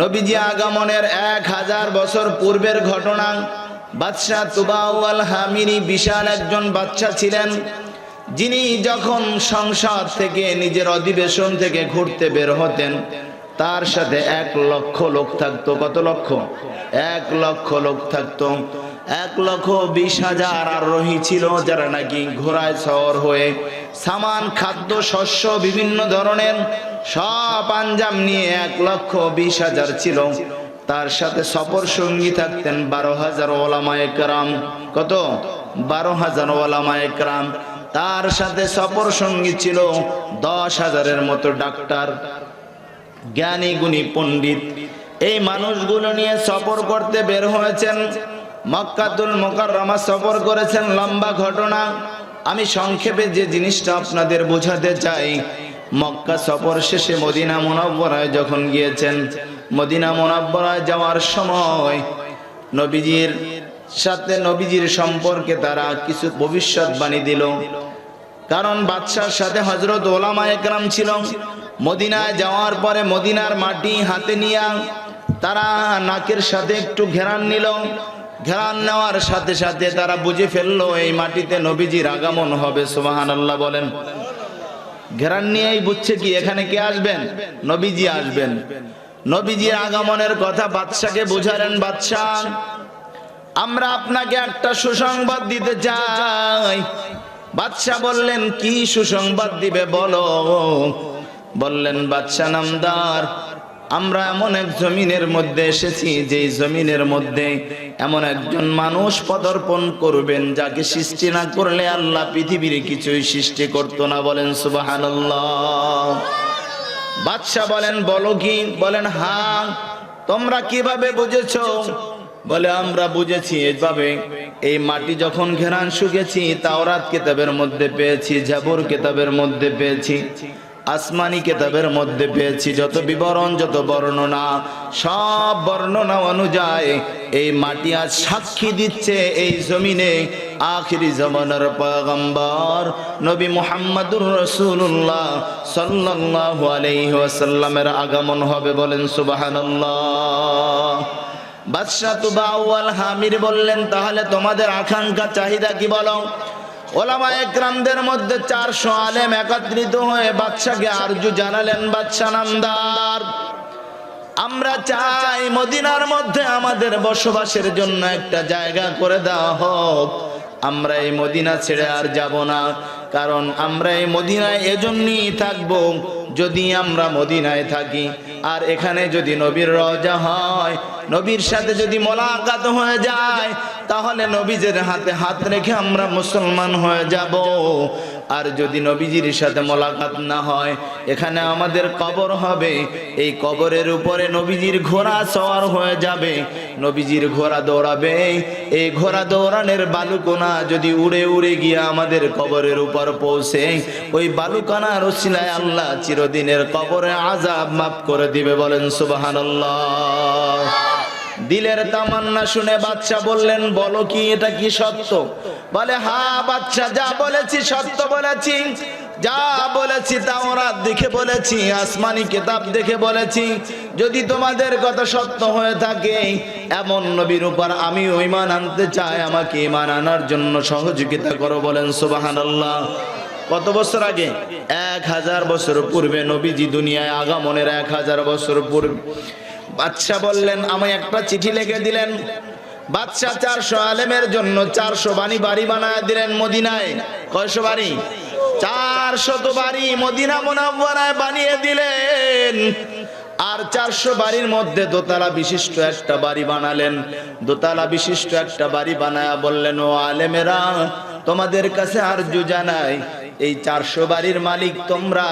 নবীজি আগমনের এক হাজার বছর পূর্বের ঘটনা, বাদশাহ তুবাউল হামিনী বিশাল একজন বাচ্চা ছিলেন, যিনি যখন সংসদ থেকে নিজের অধিবেশন থেকে ঘুরতে বের হতেন, তার সাথে এক লক্ষ লোক থাকতো। কত লক্ষ? এক লক্ষ লোক থাকতো। এক লক্ষ বিশ হাজার আরোহী ছিল যারা নাকি ঘোড়ায় শহর হয়ে সামান, খাদ্য, শস্য, বিভিন্ন ধরনের সব আঞ্জাম নিয়ে এক লক্ষ বিশ হাজার ছিল। তার সাথে সফর সঙ্গী থাকতেন বারো হাজার ওলামা একরাম। কত? বারো হাজার ওলামা একরাম। তার সাথে সফর সঙ্গী ছিল দশ হাজারের মতো ডাক্তার, জ্ঞানী, গুণী, পণ্ডিত। এই মানুষগুলো নিয়ে সফর করতে বের হয়েছেন মক্কাতুল মোকাররমা সফর করেছেন লম্বা ঘটনা। আমি সংক্ষেপে যে জিনিসটা আপনাদের বোঝাতে চাই, মক্কা সফর শেষে মদিনা মোনাব্বরায় যখন গিয়েছেন, মদিনা মোনাব্বরায় যাওয়ার সময় নবীজির সাথে নবীজির সম্পর্কে তারা কিছু ভবিষ্যৎবাণী দিল। কারণ বাদশার সাথে হজরত ওলামা একরাম ছিল। মদিনায় যাওয়ার পরে মদিনার মাটি হাতে নিয়া তারা নাকের সাথে একটু ঘেরান নিল। ঘেরান নেওয়ার সাথে সাথে তারা বুঝে ফেলল, এই মাটিতে নবীজির আগমন হবে সুবাহান আল্লাহ বলেন। ঘেরান নিয়েই বুঝছে কি, এখানে কে আসবেন? নবীজি আসবেন। নবীজির আগমনের কথা বাদশাকে বুঝালেন, বাদশাহ, আমরা আপনাকে একটা সুসংবাদ দিতে চাই। বাদশাহ বললেন, কি সুসংবাদ দিবে বলো? বললেন, বাদশাহ নামদার আমরা এমন এক জমিনের মধ্যে এসেছি যে জমিনের মধ্যে এমন একজন মানুষ পদার্পণ করবেন, যাকে সৃষ্টি না করলে আল্লাহ পৃথিবীর কিছুই সৃষ্টি করতো না। বলেন সুবাহান্লাহ বাদশাহ বলেন, বলো কি? বলেন হা তোমরা কীভাবে বুঝেছ? বলে, আমরা বুঝেছি এইভাবে এই মাটি যখন ঘেরান শুকেছি, তাওরাত কেতাবের মধ্যে পেয়েছি, জাবর কেতাবের মধ্যে পেয়েছি। আসমানি কেতাবের মধ্যে পেয়েছি যত বিবরণ, যত বর্ণনা, সব বর্ণনা অনুযায়ী এই মাটি আজ সাক্ষী দিচ্ছে এই জমিনে আখিরি জমানার পয়গম্বর নবী মুহাম্মদুর রসুল্লাহ সাল্লাল্লাহু আলাইহি ওয়াসাল্লামের আগমন হবে বলেন সুবহানাল্লাহ। বাদশাহ তুবাউল হামির বললেন, তাহলে তোমাদের আকাঙ্ক্ষা, চাহিদা কি বলো? ওলামা একরামদের মধ্যে চারশো আলেম একত্রিত হয়ে বাদশাকে আরজু জানালেন, বাদশা নামদার, আমরা চাই মদিনার মধ্যে আমাদের বসবাসের জন্য একটা জায়গা করে দেওয়া হোক। আমরা এই মদিনা ছেড়ে আর যাব না, কারণ আমরা এই মদিনায় এজন্যই থাকব যদি আমরা মদিনায় থাকি, আর এখানে যদি নবীর রজা হয়, নবীর সাথে যদি মোলাকাত হয়ে যায়, তাহলে নবীজের হাতে হাত রেখে আমরা মুসলমান হয়ে যাব। আর যদি নবীজির সাথে মোলাকাত না হয়, এখানে আমাদের কবর হবে। এই কবরের উপরে নবীজির ঘোড়া সওয়ার হয়ে যাবে। নবীজির ঘোড়া দৌড়াবে। এই ঘোড়া দৌড়ানের বালুকোনা যদি উড়ে উড়ে গিয়ে আমাদের কবরের উপর পৌঁছে, ওই বালুকানা রসিলায় আল্লাহ চিরদিনের কবরে আজাব মাফ করে দিবে বলেন সুবহানাল্লাহ। দিলের তামান্না শুনে বাচ্চা বললেন, বলো কি, এটা কি সত্য? বলে, হা বাচ্চা যা বলেছি সত্য বলেছি। যা বলেছি তা ওরা দেখে বলেছি, আসমানি কিতাব দেখে বলেছি। যদি তোমাদের কথা সত্য হয়ে থাকে, এমন নবীর উপর আমি ইমান আনতে চাই, আমাকে ইমান আনার জন্য সহযোগিতা করো। বলেন, সুবহানাল্লাহ। কত বছর আগে? এক হাজার বছর পূর্বে নবীজি দুনিয়ায় আগমনের এক হাজার বছর পূর্বে বাদশাহ বললেন আমি একটা চিঠি লিখে দিলেন। বাদশাহ চারশো আলেমের জন্য চারশো বাণী বাড়ি বানায় দিলেন মদিনায়। কয়শো বাড়ি চারশত বাড়ি মদিনা মোনাব্বরায় বানিয়ে দিলেন। আর চারশো বাড়ির মধ্যে দোতলা বিশিষ্ট একটা বাড়ি বানালেন। দোতলা বিশিষ্ট একটা বাড়ি বানায়া বললেন, ও আলেমেরা, তোমাদের কাছে আর জানাই এই চারশো বাড়ির মালিক তোমরা।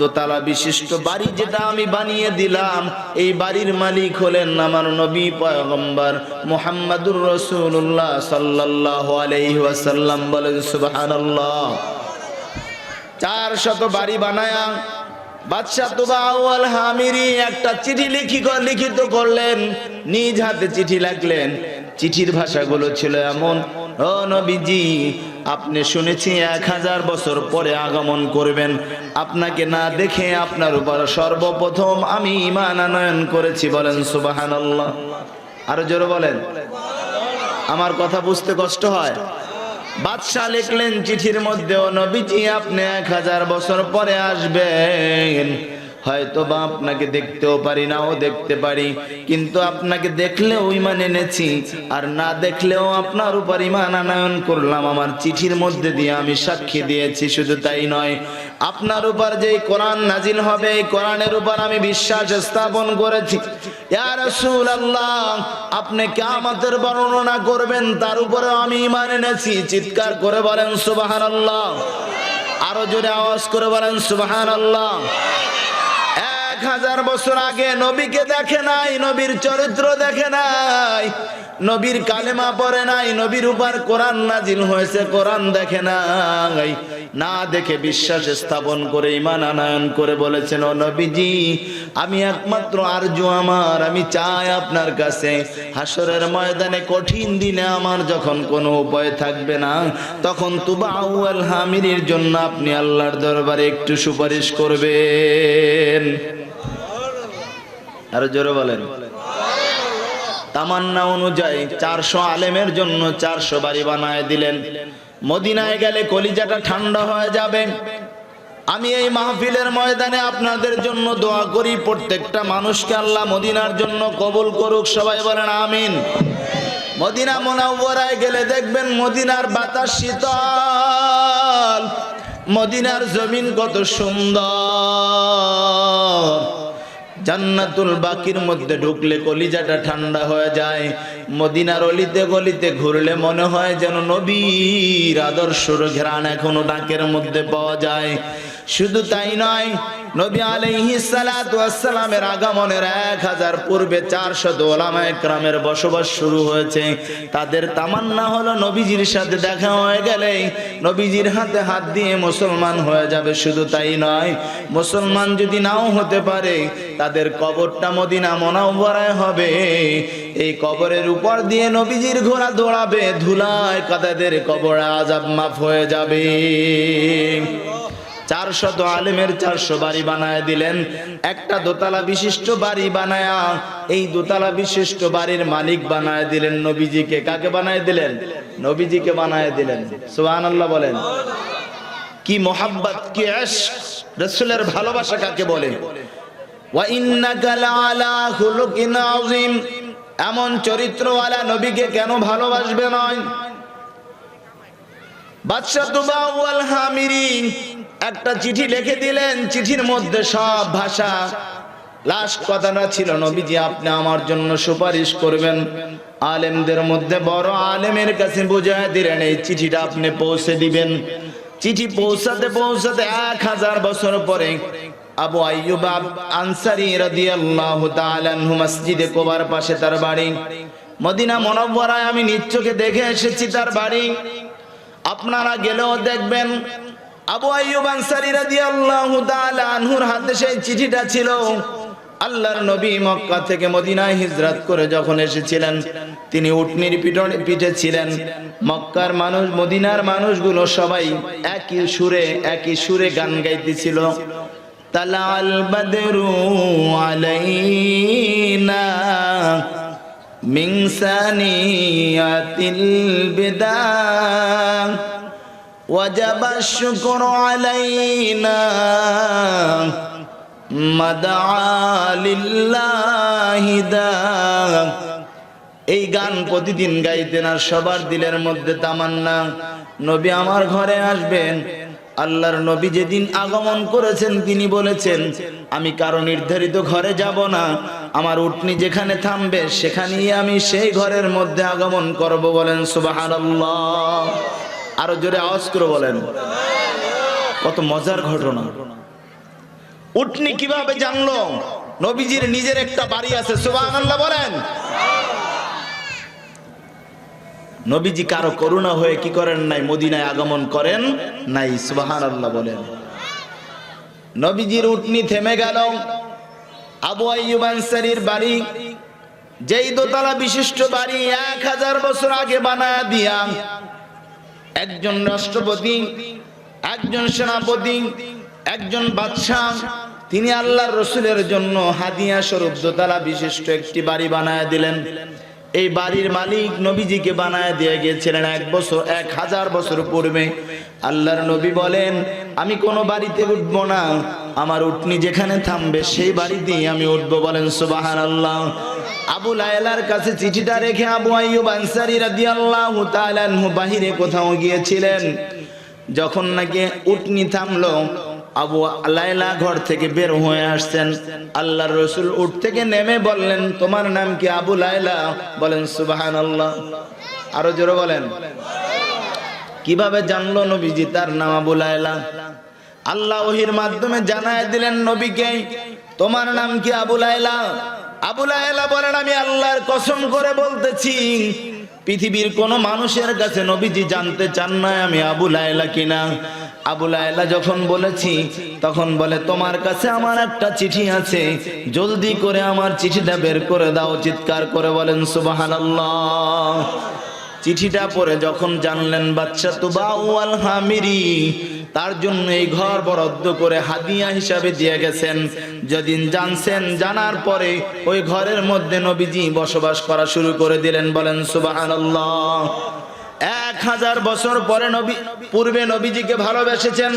দোতলা বিশিষ্ট বাড়ি যেটা আমি বানিয়ে দিলাম, এই বাড়ির মালিক হলেন আমার নবী পয়গম্বর মোহাম্মদুর রসুল্লাহ সাল্লাহ আলাইহি ওয়াসাল্লাম। বলেন, সুবহানাল্লাহ। চার শত বাড়ি বানায়া বাদশাহ তুবাউল হামিরি একটা চিঠি লিখি লিখিত করলেন, নিজ হাতে চিঠি লাগলেন। চিঠির ভাষাগুলো ছিল এমন, ও নবীজি আপনি শুনেছি এক হাজার বছর পরে আগমন করবেন। আপনাকে না দেখে আপনার উপর সর্বপ্রথম আমি ইমান আনয়ন করেছি বলেন সুবাহান আল্লাহ আরও জোরে বলেন। আমার কথা বুঝতে কষ্ট হয়। বাদশাহ লিখলেন চিঠির মধ্যে নবীজি, আপনি এক হাজার বছর পরে আসবেন। হয়তো বা আপনাকে দেখতেও পারি নাও দেখতে পারি। কিন্তু আপনাকে দেখলেও ইমান এনেছি, আর না দেখলেও আপনার উপর ইমান আনয়ন করলাম। আমার চিঠির মধ্যে দিয়ে আমি সাক্ষী দিয়েছি, শুধু তাই নয়, আপনার উপর যে কোরআন নাজিল হবে, এই কোরআনের উপর আমি বিশ্বাস স্থাপন করেছি। আপনি কিয়ামতের বর্ণনা করবেন, তার উপরে আমি ইমান এনেছি। চিৎকার করে বলেন সুবহানাল্লাহ। আরও জোরে আওয়াজ করে বলেন সুবহানাল্লাহ। এক হাজার বছর আগে নবীকে দেখে নাই, নবীর চরিত্র দেখে নাই, নবীর কালেমা পড়ে নাই, নবীর উপর কোরআন নাজিল হয়েছে, কোরআন দেখে নাই। না দেখে বিশ্বাস স্থাপন করে ইমান আনায়ন করে বলেছেন, ও নবীজি, আমি একমাত্র আরজু আমার, আমি চাই আপনার কাছে। হাসরের ময়দানে কঠিন দিনে আমার যখন কোনো উপায় থাকবে না, তখন তুবা আউয়াল হামিরির জন্য আপনি আল্লাহর দরবারে একটু সুপারিশ করবেন। আরও জোরে বলেন। তামান্না অনুযায়ী চারশো আলেমের জন্য চারশো বাড়ি বানায় দিলেন। মদিনায় গেলে কলিজাটা ঠান্ডা হয়ে যাবে। আমি এই মাহফিলের ময়দানে আপনাদের জন্য দোয়া করি, প্রত্যেকটা মানুষকে আল্লাহ মদিনার জন্য কবুল করুক, সবাই বলেন আমিন। মদিনা মোনাওয়ারায় গেলে দেখবেন মদিনার বাতাস শীতল, মদিনার জমিন কত সুন্দর। জান্নাতুল বাকির মধ্যে ঢুকলে কলিজাটা ঠান্ডা হয়ে যায়। মদিনার অলিতে গলিতে ঘুরলে মনে হয় যেন নবীর আদর্শর ঘেরান এখনও ডাকের মধ্যে পাওয়া যায়। শুধু তাই নয়, নবী আলাইহি সালামের আগমনের এক হাজার পূর্বে চারশত ওলামা একরামের বসবাস শুরু হয়েছে। তাদের তামান্না হলো নবীজির সাথে দেখা হয়ে গেলে নবীজির হাতে হাত দিয়ে মুসলমান হয়ে যাবে, শুধু তাই নয়, মুসলমান যদি নাও হতে পারে, তাদের কবরটা মদিনা মনাওয়ারায় হবে। এই কবরের উপর দিয়ে নবীজির ঘোড়া দৌড়াবে, ধুলায় কাদাদের কবর আজাব মাফ হয়ে যাবে। চারশত আলেমের চারশো বাড়ি বানায় দিলেন। একটা দোতলা বিশিষ্ট বাড়ি বানায়া এই দোতলা বিশিষ্ট বাড়ির মালিক বানায় দিলেন। নবীজিকে কাকে বানায় দিলেন? নবীজিকে বানায় দিলেন। সুহান আল্লাহ বলেন। কি মোহাব্বত, কি রসুলের ভালোবাসা কাকে বলে? এমন চরিত্রওয়ালা নবীকে কেন ভালোবাসবে নয়? বাদশাহ তুবাউল হামিরি একটা চিঠি লিখে দিলেন, চিঠির মধ্যে সব ভাষা। লাস্ট কথাটা ছিল, নবীজি, আপনি আমার জন্য সুপারিশ করবেন। আলেমদের মধ্যে বড় আলেমের কাছে বুঝায় দিলেন, এই চিঠিটা আপনি পৌঁছে দিবেন। চিঠি পৌঁছাতে পৌঁছাতে এক হাজার বছর পরে আবু আইয়ুব আনসারী রাদিয়াল্লাহু তাআলা মসজিদে কোবার পাশে তার বাড়ি। মদিনা মনব্বরায় আমি নিচ্চকে দেখে এসেছি তার বাড়ি। আপনারা গেলেও দেখবেন আবু আইয়ুব আনসারী রাদিয়াল্লাহু তাআলা আনহুর হাতে সেই চিঠিটা ছিল। আল্লাহর নবী মক্কা থেকে মদিনায় হিজরত করে যখন এসেছিলেন, তিনি উটনির পিঠনে পিঠে ছিলেন। মক্কার মানুষ, মদিনার মানুষগুলো সবাই একই সুরে একই সুরে গান গাইতেছিল। তালাল বদরু আলাইনা মিন সানিয়াতিল বিদা وجب الشكر علينا مدعا لله دا এই গান প্রতিদিন গাইতেন আর সবার দিলের মধ্যে তামান্না নবী আমার ঘরে আসবেন আল্লাহর নবী যেদিন আগমন করেছেন তিনি বলেছেন আমি কারো নির্ধারিত ঘরে যাব না আমার উটনি যেখানে থামবে সেখানেই আমি সেই ঘরের মধ্যে আগমন করব বলেন সুবহানাল্লাহ আরও জোরে আওয়াজ করে বলেন। কত মজার ঘটনা। উটনি কীভাবে জানলো? নবীজির নিজের একটা বাড়ি আছে, সুবহানাল্লাহ বলেন। নবীজি কারও করুণা হয়ে কি করেন নাই, মদিনায় আগমন করেন নাই, সুবহানাল্লাহ বলেন। নবীজির উটনি থেমে গেল। আবু আইয়ুব আনসারীর বাড়ি, যেই দোতলা বিশিষ্ট বাড়ি এক হাজার বছর আগে বানায় দিয়া একজন রাষ্ট্রপতি, একজন সেনাপতি, একজন বাদশাহ, তিনি আল্লাহর রসুলের জন্য হাদিয়া স্বরূপ দোতলা বিশিষ্ট একটি বাড়ি বানায় দিলেন। এই বাড়ির মালিক নবীজিকে বানায় দিয়ে গিয়েছিলেন এক বছর, এক হাজার বছর পূর্বে। আল্লাহর নবী বলেন, আমি কোনো বাড়িতে উঠবো না। আমার উঠনি যেখানে থামবে, সেই বাড়িতেই আমি উঠবো। বলেন সুবাহান আল্লাহ আবু লায়লার কাছে চিঠিটা রেখে আবু আইয়ুব আনসারী রাদিয়াল্লাহু তাআলা বাহিরে কোথাও গিয়েছিলেন, যখন নাকি উটনি থামলো, আবু লাইলা ঘর থেকে বের হয়ে আসছেন। আল্লাহর রসুল উঠ থেকে নেমে বললেন, তোমার নাম কি আবু লাইলা বলেন সুবাহান আল্লাহ আরও জোরে বলেন, কীভাবে জানলো নবীজি তার নাম আবু লাইলা আল্লাহ ওহির মাধ্যমে জানায় দিলেন, নবীকে, তোমার নাম কি আবু লাইলা আবু লাইলা বলেন, আমি আল্লাহর কসম করে বলতেছি, পৃথিবীর কোন মানুষের কাছে নবীজি জানতে চান না, আমি আবু লাইলা কিনা? আবু লাইলা যখন বলেছি, তখন বলে, তোমার কাছে আমার একটা চিঠি আছে, জলদি করে আমার চিঠিটা বের করে দাও, চিৎকার করে বলেন, সুবহানাল্লাহ। চিঠিটা পরে যখন জানলেন বাচ্চা তো ওয়াল হামিরি, তার জন্য এই ঘর বরাদ্দ করে হাদিয়া হিসাবে দিয়ে গেছেন। যেদিন জানছেন, জানার পরে ওই ঘরের মধ্যে নবীজি বসবাস করা শুরু করে দিলেন, বলেন, সুবহানাল্লাহ। এক হাজার বছর পরে নবী, পূর্বে নবীজিকে ভালোবেসেছেন।